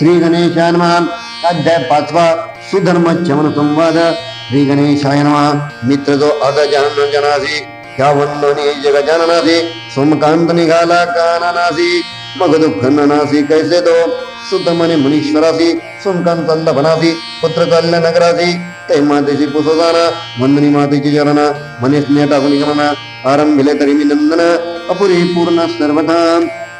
श्री गणेशाय नमः। अध्याय सुधर्म चमन संवाद श्री गणेशाय मित्र जो जनासी। वंदनी जग सोमकांत निघाला काननासी मग दुःख ननासी कैसे तो सुद्ध मने मुनीश्वरासी। सोमकांत बनासी पुत्र चालल्या नगरासी ते मातेची पुसोदाना वंदनी मातेची चरणा। मने स्नेह टाकून गणना आरंभिले तरी मी नंदन अपुरी पूर्ण सर्वथा।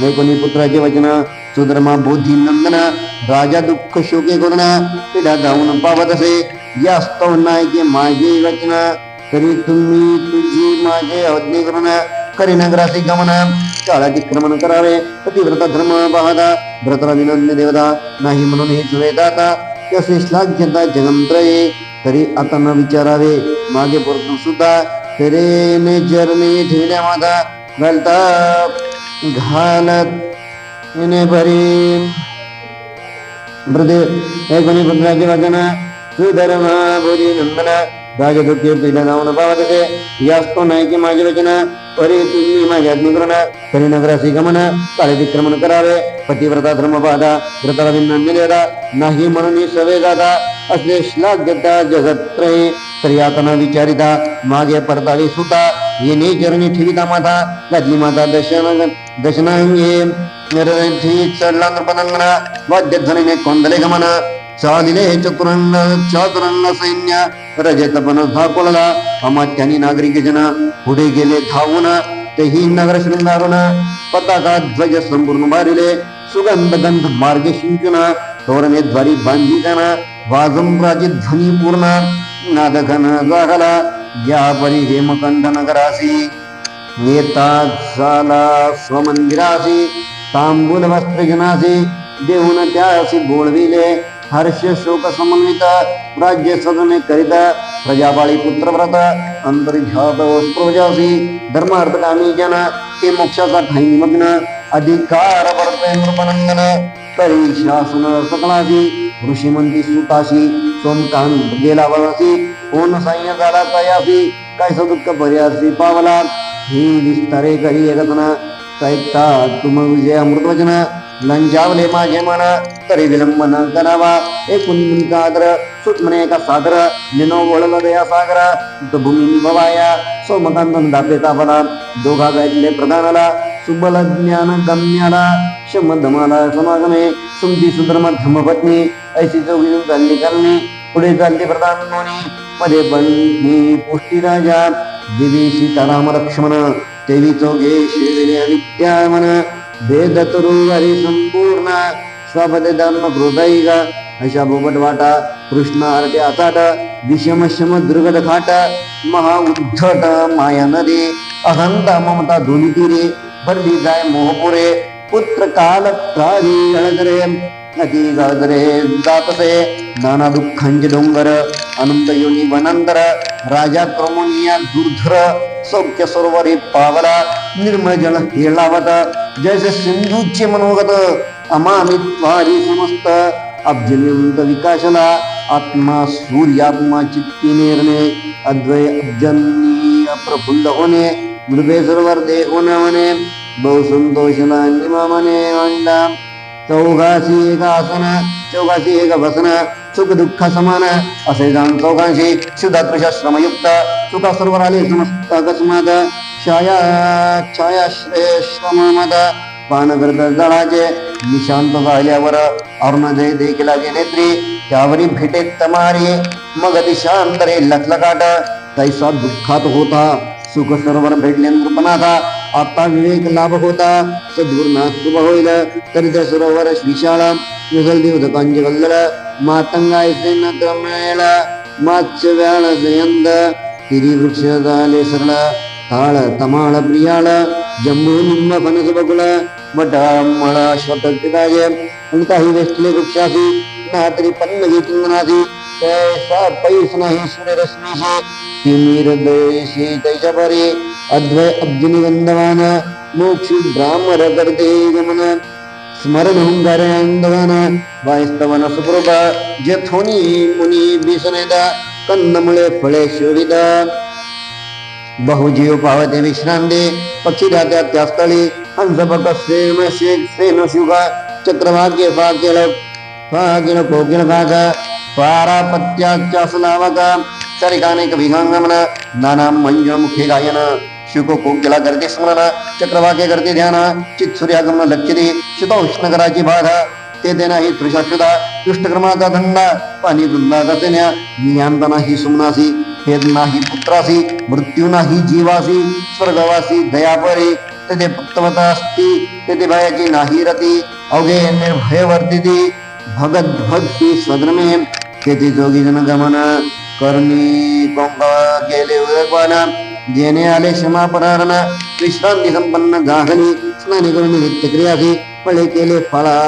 कोणी पुत्राचे वचन सुधर्मा बुद्धी नंदन राजा दुःख शोके करुण पिढा जाऊन पावत असे यास्तव नाही की माझे वचन तरी तुम्ही तुझी माझे अवज्ञे करून करी नगरासी गमन काळातिक्रमण करावे पतिव्रता धर्म पाहता भ्रतरा विनंद देवता, नाही म्हणून हेच वेदाता कसे श्लाघ्यता जगंत्रये, तरी आता न विचारावे, मागे परतू सुद्धा तेरेने चरणी ठेवल्या माता, घालता घालत येणे भरी मृदे कोणी पुत्राचे वचन, सुधर्म नंदन जाऊन पावते यास्तो की काळेतिक्रमण करावे, पतिव्रता श्लाघ्यता जगत्रये तरी विचारिता, मागे परतावी सुता येणे चरणी ठेविता माता माता दशन दशनांगे चढला नृपनंगना वाद्य ध्वनीने कोंदले गमन चालिले चतुरंग चातुरंग सैन्य रजतपन धाकोळला अमात्यानी नागरिक जन पुढे गेले धावून तेही नगर शृंगारून पताका ध्वज संपूर्ण मारिले सुगंध गंध मार्गे शिंचून तोरणे द्वारी बांधी जाना वाजंत्राची ध्वनी पूर्ण नादघन जागला या परी हेमकंठ नगरासी. येता झाला स्वमंदिरासी तांबूल वस्त्र जनासी देऊन त्यासी बोलविले हर्ष शोक समन्वित राज्य सदने करीत प्रजापाळी पुत्र व्रत अंतर्झात प्रजासी धर्मार्थ कामी जन ते मोक्षाचा ठाई निमग्न अधिकार नृपनंदन तरी शासन सकलासी ऋषीमंती सुताशी सोमकांत गेला वनसी कोण साह्य झाला तयासी काय सदुःख पर्यासी पावला ही विस्तारे करी एकतना ऐकता तुम विजय अमृतवचन लंजावले माझे मन तरी विलंब न करावा. एकूण कादर सुटमने का सादर निनो वळल दया सागर भूमी निभवाया. सोमकांत दापे तापला दोघा गायले प्रधानाला सुबल ज्ञान गम्याला शमधमाला समागमे सुमती सुधर्म पत्नी ऐशी चौकी चालली करणे पुढे चालली प्रधान नोनी मध्ये बंदी पुष्टी राजा. दिवी सीताराम लक्ष्मण देवी चौघे शिरविले विद्यामन भेद तरुवारी संपूर्ण स्वपद धर्म हृदय अशा बोबट वाटा कृष्ण आरटे आचाट विषम शम दुर्गद खाट महा उद्धट माया नदी अहंता ममता दोन्ही तीरे जाय मोहपुरे पुत्र काल त्रारी अळगरे अति गाजरे जातसे नाना दुःखांचे डोंगर अनंत योनी वनांतर राजा क्रमोनिया दुर्धर, सौख्य सरोवरी पावला निर्मळ जल हेळावत जैसे सिंधूचे मनोगत अमामित्वारी समस्त अब्जनियंत विकासला, आत्मा सूर्यात्मा चित्ती नेरणे अद्वय अब्जनी अप्रफुल्ल होणे मृदे सर्वर देह म्हणे बहु संतोषला निमामने अंडा चौघासी एक आसन, चौघासी एक वसन सुख दुःख समान असे जाण चौघांशी शुद्धात्मशा सुखा सर्व अकस्मात छाया छाया जळाचे निशांत झाल्यावर अरुणोदय देखील नेत्री त्यावरी भेटे तमारी मग लखलकाट तैसा दुःखात होता सुख सरोवर भेटले नृपनाथा आता विवेक लाभ होता सद्गुरुनाथ शुभ होईल तरी त्या सरोवर विशाळ विसल देवदकांचे गल्लड मातंगायचे न क्रमेळ मात्स्य व्याळ जयंत तिरी वृक्ष झाले सरळ ताळ तमाळ प्रियाळ जम्बू निंब फणस बकुळ बटाळ मळ श्वत कोणताही वेष्टले वृक्षासी ना तरी पन्न चिंगनासी तैसा पैस नाही सूर्यरश्मीशी तिमिर दयशी तैशा परी अद्वय अब्जनी गंधवान मोक्षी ब्राह्मर करते गमन स्मरण अंधवान वायस्तवन सुकृपा जथोनी मुनी बिसनेदा कंदमुळे फळे शोभिता बहुजीव पावते विश्रांती पक्षी राहत्या त्या स्थळी हंस बक सेम शेख सेन शुगा चक्रवाक्य विहंगमन, नाना मंज मुखे गायन। शुक कोकिला करते स्मरण चक्रवाक्य करते ध्यान, चित सूर्यागम सूर्यागमन लक्ष्यते शीतोष्णकराची बाधा, ते ते नाही तृषाक्षुदा दुष्टक्रमाचा धंदा पाणी वृंदाचा तेन्या, नियांत नाही सुमनासी भेद नाही पुत्रासी, मृत्यू नाही जीवासी, स्वर्गवासी, दयापरी तेथे पुत्रवता असती तेथे भयाची नाही रती, अवघे निर्भय वर्तिती, भगत भक्ती स्वद्रमे तेथे जोगी जन गमन करणी कोंक केले उदकवान जेने आले क्षमा परारण विश्रांती संपन्न गाहनी, स्नानी करून नित्य क्रियासी फळे केले फळा,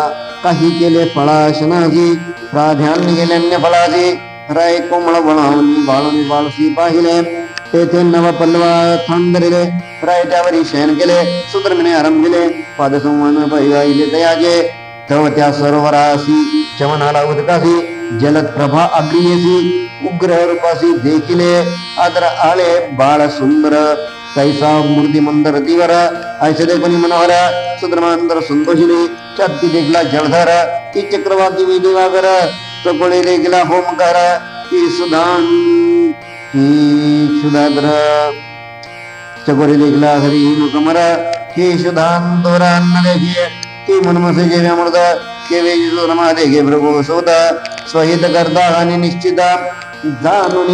काही केले फळाशनाची प्राधान्य केले अन्य फळाची राय कोमळ बनवली बाळून बाळसी पाहिले. तेथे नव पल्लवा थांबरिले रायट्यावरी शयन केले सुद्रमिने आरंभ केले, पादसंवन पैगाईले तयाचे तव त्या सरोवरासी चमनाला उदकासी जलद प्रभा अग्रियसी उग्र रूपासी देखिले, आदर आले बाळ सुंदर तैसा मूर्ती मंदर दिवर, ऐसे देखुनी मनोहर सुद्रमांतर संतोषिनी छत्ती देखला जळधर ती चक्रवाकी विधिवागर चकोळे देखला होमकार ती सुधान चकोरी देखला हरी मुकमर हे शुधान तोरान्न देखिए, की मनमसे जेवे अमृत के वेजी सुरमा देखे प्रभु स्वहित करता आणि निश्चिता. जाणून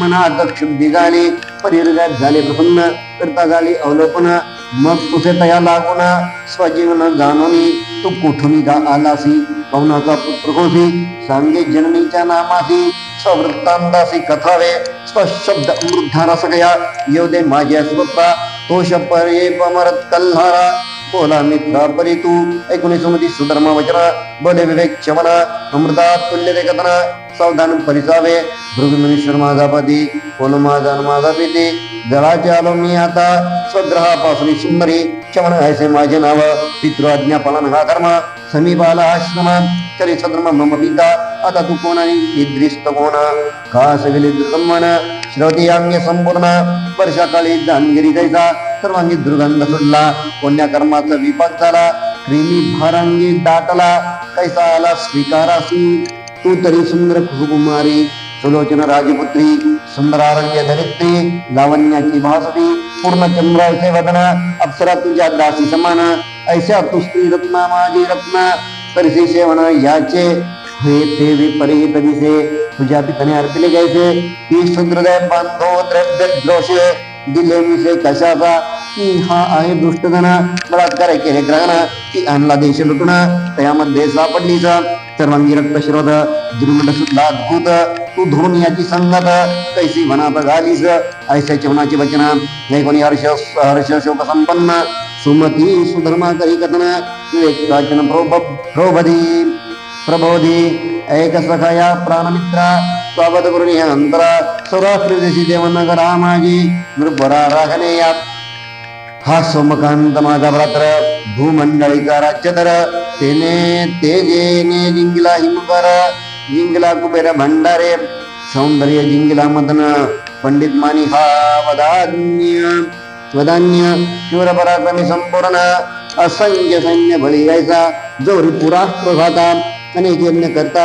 मनात क्षुब्धी झाली परिवर्गात झाले प्रसन्न करता झाली अवलोकन. मग तुझे तया लागून स्वजीवन जाणून तू कुठून का आलासी? पवनाचा पुत्र कोसी सांगे जननीच्या नामासी. स्ववृत्तांतासी कथावे स्वशब्द अमृतधारा सगळ्या. येऊ दे माझ्या स्वप्पा तोष पर्ये पमरत कल्हारा. बोला मिथ्या परी एकोणीसमध्ये सुधर्म वचन विवेक क्षमना अमृता तुल्य ते कथना सावधान परिसावे भृगु माझा पती बोल माझा माझा पिते जळाचे आलो मी आता स्वग्रहापासून सुंदरी चवण ऐसे माझे नाव पितृ आज्ञा पालन हा धर्म समीप आश्रम चरी धर्म मम पिता आता तू कोण आणि निद्रिस्त कोण? का सगळे दुर्गमन श्रवती अंगे संपूर्ण वर्षाकाळी जानगिरी जैसा सर्वांगी दुर्गंध सुटला कोण्या कर्माचा विपाक झाला, क्रिमी भारांगी दाटला कैसा आला स्वीकारासी तू तरी सुंदर कुकुमारी, सुलोचन राजपुत्री, सुंदरारण्य धरित्री, लावण्याची भासती, पूर्ण चंद्र ऐसे वदन, अप्सरा तुझ्या दासी समान ऐशा तू स्त्री रत्ना, माझी रत्ना, तरीसे सेवन याचे, हे ते विपरीत दिसे, तुझ्या पिताने अर्पिले घ्यायचे ही सुंदरदय द्रव्य द्रोषे दिले विषय कशाचा की हा आहे दुष्टगण बलात्कार केले ग्रहण? की आणला देश लुटण? त्यामध्ये सापडलीचा सर्वांगी रक्त श्रोध सुद्धा अद्भुत. तू धरून याची संगत. कैसी वनात घालीस ऐसे वनाची वचन. हे कोणी हर्ष हर्ष शोक संपन्न सुमती सुधर्मा करी कथन. विवेक वाचन प्रोभ प्रबोधी. एक सखया प्राणमित्रा. सौराष्ट्र देशी देवनगर माझी नृपरा राखणे यात हा सोमकांत माझा भ्रात्र भूमंडळीका राज्यधर तेने तेजेने जिंकला हिमकर जिंकला कुबेर भंडारे सौंदर्य जिंकला मदन पंडित मानी हा वदान्य वदान्य शूर पराक्रमी संपूर्ण असंख्य सैन्य बळी यायचा जोरी पुरा प्रभाता अनेक यज्ञ करता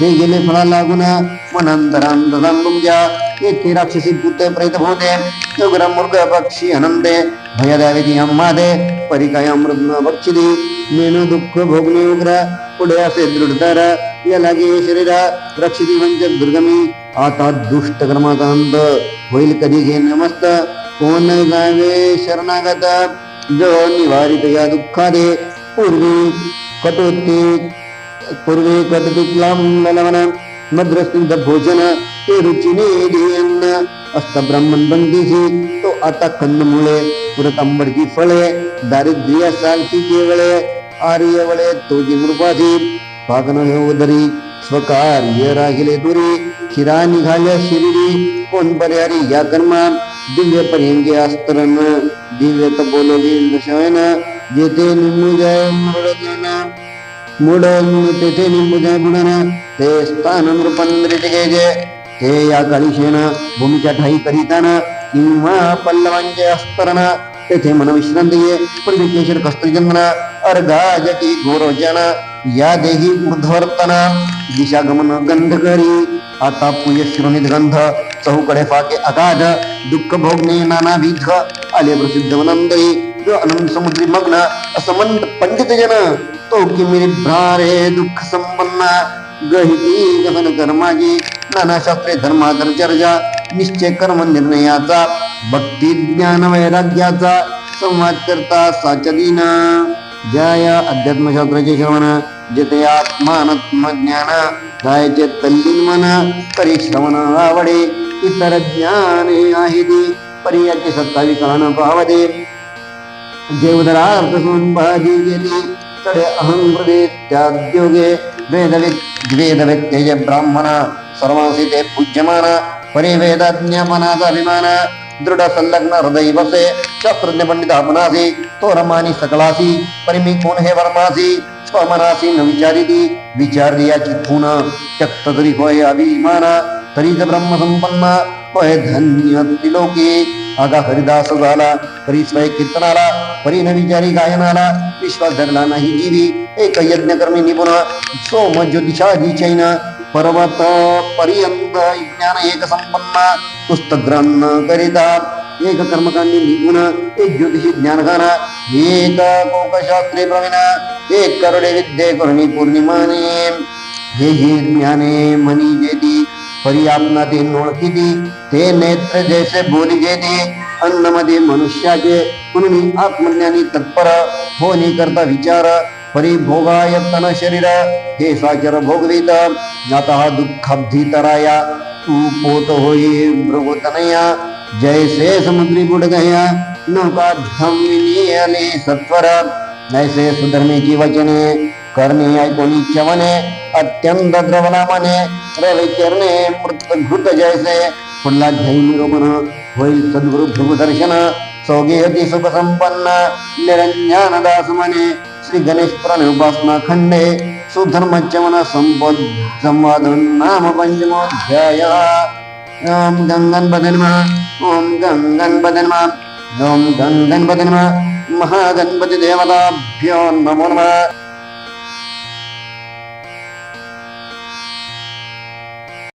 गेले फळा लागून येथे राक्षसी पुत प्रेत होते उग्र मृग पक्षी अनंते भय द्यावे अम्मादे परिकाय अमृत बक्षिदी मेन दुःख भोगणे उग्र, पुढे असे दृढतर या लागे शरीर, रक्षिती वंचक दुर्गमी, आता दुष्ट कर्माचा होईल कधी घे नमस्त. कोण जावे शरणागत, जो निवारित या दुःखादे, पूर्वी कटोती पूर्वी कटतिक्लांबलवन मद्रस्निग्ध भोजन ते रुचिने ध्येयन्न असत ब्राह्मण बंदीसी तो आता कंदमुळे पुरत आंबडची फळे, दारिद्र्य सारखी केवळे, आर्यवळे, तोजी मृपाधी पाकन उदरी स्वकार्य दुरी शिरा निघाल्या शिरिडी कोण या कर्मा दिव्य पर्यंगी आस्तरण दिव्य त बोलवी दशयन जेथे निमुजय मृडन मुडन ते स्थान नृपंद्रित गेजे ते या काळीशेन भूमीच्या ठाई करीताना किंवा पल्लवांचे अस्तरण तेथे मन विश्रांती ये केशर कस्त्रीचंद्र अर्घा जटी घोरोजन या देही ऊर्ध्वर्तना दिशागमन गंध करी आता पुय श्रोणित गंध चहूकडे फाके अगाध दुःख भोगणे नाना विध आले प्रसिद्ध वनंदरी जो अनंत समुद्री मग्न असमंत पंडित जन तो किमिरी भ्रारे दुःख संपन्ना गहिती गहन कर्माची नानाशास्त्रे धर्माधर चर्चा निश्चय कर्म निर्णयाचा भक्ती ज्ञान वैराग्याचा संवाद करता साचदीन ज्या या अध्यात्मशास्त्राचे श्रवण जेथे आत्मानात्म ज्ञान गायचे तल्लीन मन तरी श्रवण आवडे इतर ज्ञान आहे दे पर्याचे याची सत्तावी कान पावदे. जेवधरा अर्थ सोन भाजी गेली तडे अहंकृदे त्याद्योगे वेद वेद ब्राह्मण पूज्यमान परिवेदज्ञापनाचा अभिमान दृढ हृदय बसे शास्त्रज्ञ पंडित आपणासी तो रमानी सकलासी परिमी कोण हे वर्मासी, स्वमनासी न विचारिती विचारली याची खून त्यक्त तरी होय अभिमान तरीच ब्रह्म संपन्न होय धन्य तिलोकी आगा हरिदास झाला स्वय कीर्तनाला परी न विचारी गायनाला विश्वास धरला नाही जीवी. एक यज्ञ कर्मी निपुण, सोम ज्योतिषादी चैन, पर्वत पर्यंत ज्ञान एक संपन्न पुस्तक ग्रहण करिता. एक कर्मकांडी निपुण, एक ज्योतिषी ज्ञानगाना, एक कोकशास्त्री प्रवीण, एक करडे विद्ये करुणी पौर्णिमाने. हे हे ज्ञाने मनी जेती परी आपना ते ओळखिती ते नेत्र जैसे बोली जे जेते अन्नमध्ये मनुष्याचे म्हणून आत्मज्ञानी तत्पर, होनी करता विचार, परिभोगाय तन शरीर, हे साचर भोगवित आता हा दुःखाब्धितराया, तू पोत होई भृगुतनया जैसे समुद्री बुड गया नौका धमिनी सत्वर जैसे सुधर्मीची वचने करणे ऐकोनी चवने अत्यंत द्रवला मने रवी चरणे मृत घृत जैसे पुढला जैन निरोपण होईल सद्गुरु भृगु दर्शन सौगे अति सुख संपन्न निरंजन दास मने श्री गणेश पुराण उपासना खंडे सुधर्म चमन संपद संवाद नाम पंचमोध्याय ओम गंगन बदन्म ओम गंगन बदन्म ओम गंगन बदन्म महागणपती देवताभ्यो नमो नमः